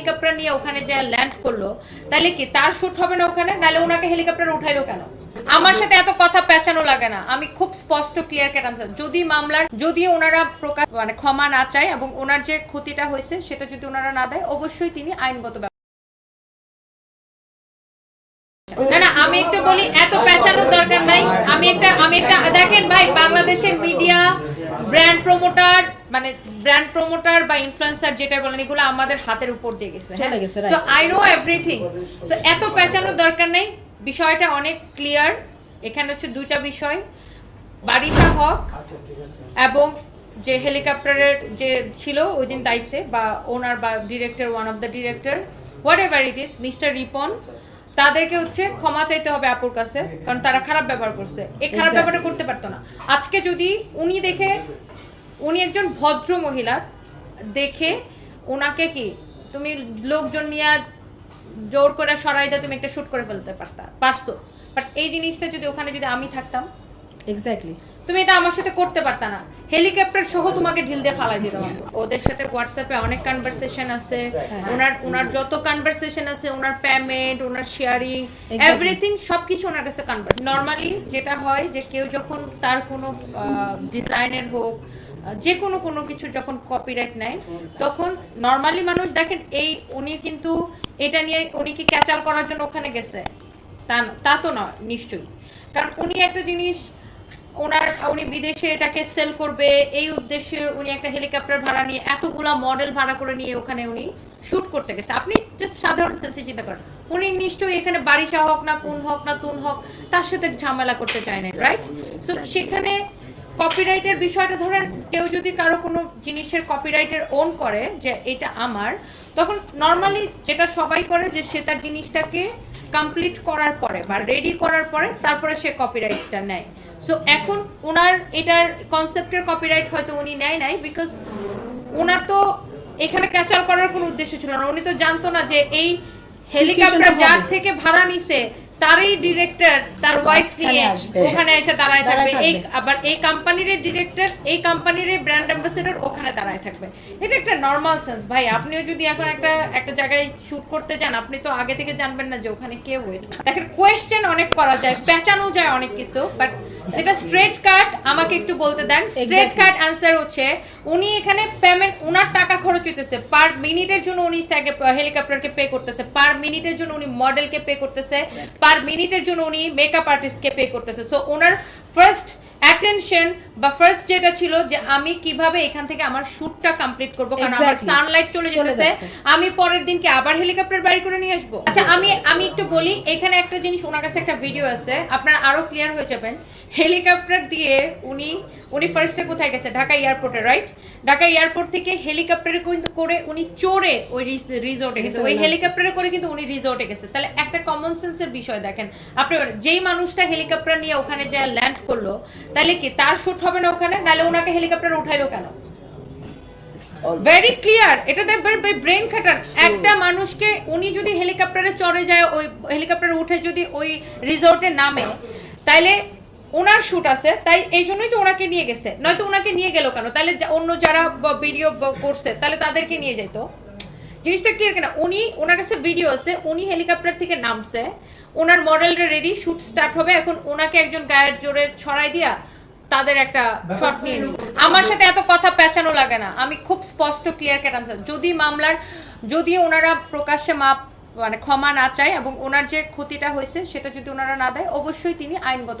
Helicopter নিয়ে ওখানে যে ল্যান্ড করল, তাহলে কি তার শুট হবে না ওখানে? নাহলে ওনাকে হেলিকপ্টার উঠাইলো কেন? আমার সাথে এত কথা পেঁচানো লাগে না। আমি খুব স্পষ্ট ক্লিয়ার কাট আনসার যদি মামলার, যদি ওনারা প্রকাশ মানে ক্ষমা না চায় এবং ওনার যে ক্ষতিটা হয়েছে, সেটা যদি ওনারা না দেয়, অবশ্যই তিনি আইনগত আমি একটা আমি একটা দেখেন ভাই, বাংলাদেশের মিডিয়া ব্র্যান্ড প্রমোটার মানে ব্র্যান্ড প্রমোটার বা ইনফ্লুয়েন্সার যেটা বলেন এগুলো আমাদের হাতের উপর দিয়ে গেছে. So I know everything so এত পেঁচানোর দরকার নেই। বিষয়টা অনেক ক্লিয়ার এখানে হচ্ছে দুইটা বিষয়। বারিশা হক এবং যে হেলিকপ্টারের যে ছিল ওই দিন দায়িত্বে বা ওনার বা director one of the director whatever it is mister Ripon তাদেরকে হচ্ছে ক্ষমা চাইতে হবে আপুর কাছে কারণ তারা খারাপ ব্যবহার করছে। এই খারাপ. ব্যবহারটা করতে পারতো না। আজকে যদি উনি দেখে উনি একজন ভদ্র মহিলা। দেখে ওনাকে কি তুমি লোকজন নিয়ে জোর করে সরাই দিয়ে তুমি একটা শুট করে ফেলতে পারতা পারছ। বাট এই জিনিসটা যদি ওখানে যদি আমি থাকতাম এক্স্যাক্টলি তুমি এটা আমার সাথে করতে পারতা না। হেলিকপ্টার সহ তোমাকে ঢিল দিয়ে ফালাই দিতাম। ওদের সাথে হোয়াটসঅ্যাপে অনেক কনভারসেশন আছে। ওনার ওনার যত কনভারসেশন আছে ওনার পেমেন্ট ওনার শেয়ারিং. এভরিথিং সবকিছু ওনার কাছে কনভার্স নর্মালি যেটা হয় যে কেউ যখন তার কোনো ডিজাইনের হোক যে কোনো কোনো কিছু যখন কপিরাইট নেয়, তখন নর্মালি মানুষ দেখেন এই উনি কিন্তু এটা নিয়ে উনি কি ক্যাচাল করার জন্য ওখানে গেছে? তা তা তো নয়, নিশ্চয়ই। কারণ উনি একটা জিনিস, ওনার, উনি বিদেশে এটাকে সেল করবে, এই উদ্দেশ্যে উনি একটা হেলিকপ্টার ভাড়া নিয়ে এতগুলা মডেল ভাড়া করে নিয়ে ওখানে উনি শুট করতে গেছে। আপনি জাস্ট সাধারণ সেন্সে চিন্তা করেন। উনি নিশ্চয়ই এখানে বারিশা হোক না, কোন হোক না, তুন হোক, তার সাথে ঝামেলা করতে চায় না রাইট সো সেখানে কপিরাইটের বিষয়টা ধরেন কেউ যদি কারও কোনো জিনিসের কপিরাইটের ওন করে যে এটা আমার তখন নর্মালি যেটা সবাই করে যে সে তার জিনিসটাকে কমপ্লিট করার পরে বা রেডি করার পরে তারপরে সে কপিরাইটটা নেয়। সো এখন ওনার এটার কনসেপ্টের কপিরাইট হয়তো উনি নেয় নাই বিকজ ওনার তো এখানে ক্যাচার করার কোনো উদ্দেশ্য ছিল না। উনি তো জানতো না যে এই হেলিকপ্টার যার থেকে ভাড়া নিছে তারই ডিরেক্টর তার ওয়াইফ নিয়ে ওখানে এসে দাঁড়ায় থাকবে। এই আবার এই কোম্পানির ডিরেক্টর এই কোম্পানির ব্র্যান্ড অ্যাম্বাসেডর ওখানে দাঁড়ায় থাকবে। এটা একটা নর্মাল সেন্স ভাই আপনিও যদি এখন একটা একটা জায়গায় শুট করতে যান আপনি তো আগে থেকে জানবেন না যে ওখানে কে ওয়েট দেখেন কোয়েশ্চেন অনেক করা যায় পেঁচানো যায় অনেক কিছু বাট যেটা স্ট্রেট কাট আমাকে একটু বলতে দেন। স্ট্রেট কাট অ্যান্সার হচ্ছে উনি এখানে পেমেন্ট ওনার টাকা খরচ হইতেছে। পার মিনিটের জন্য উনি স্যাগে হেলিকপ্টারকে পে করতেছে। পার মিনিটের জন্য উনি মডেলকে পে করতেছে। পার মিনিটের জন্য উনি মেকআপ আর্টিস্টকে পে করতেছে। সো ওনার ফার্স্ট অ্যাটেনশন বা ফার্স্ট যেটা ছিল যে আমি কীভাবে এখান থেকে আমার শুটটা কমপ্লিট করব কারণ আমার সানলাইট চলে যেতেছে। আমি পরের দিনকে আবার হেলিকপ্টার বাড়ি করে নিয়ে আসব। আচ্ছা আমি আমি একটু বলি এখানে একটা জিনিস ওনার কাছে একটা ভিডিও আছে। আপনারা আরও ক্লিয়ার হয়ে যাবেন। হেলিকপ্টার দিয়ে উনি উনি ফার্স্টে কোথায় গেছে? ঢাকা এয়ারপোর্টে রাইট ঢাকা এয়ারপোর্ট থেকে হেলিকপ্টারে কিন্তু করে উনি চড়ে ওই রিসোর্টে গেছে। ওই হেলিকপ্টারে করে কিন্তু উনি রিসোর্টে গেছে। তাহলে একটা কমন সেন্সের বিষয় দেখেন। আপনি যেই মানুষটা হেলিকপ্টার নিয়ে ওখানে যে ল্যান্ড করল তাহলে কি তার শুট হবে না ওখানে? নাহলে ওনাকে হেলিকপ্টার উঠাইলো কেন? ভেরি ক্লিয়ার এটা দেখবেন ব্রেন খাটান। একটা মানুষকে উনি যদি হেলিকপ্টারে চড়ে যায় ওই হেলিকপ্টারে উঠে যদি ওই রিসোর্টে নামে তাইলে ওনার শুট আছে তাই এই জন্যই তো ওনাকে নিয়ে গেছে। নয়তো ওনাকে নিয়ে গেল কেন? তাহলে অন্য যারা ভিডিও করছে তাহলে তাদেরকে নিয়ে যেত জিনিসটা ক্লিয়ার কেনা? উনি ওনার কাছে ভিডিও আছে উনি হেলিকপ্টার থেকে নামছে ওনার মডেলটা রেডি শুট স্টার্ট হবে এখন ওনাকে একজন গায়ের জোরে ছড়াই দিয়া তাদের একটা শট নিয়ে আমার সাথে এত কথা পেঁচানো লাগে না। আমি খুব স্পষ্ট ক্লিয়ার কাট আনসার যদি মামলার যদি ওনারা প্রকাশ্যে মাপ মানে ক্ষমা না চায় এবং ওনার যে ক্ষতিটা হয়েছে সেটা যদি ওনারা না দেয় অবশ্যই তিনি আইনগত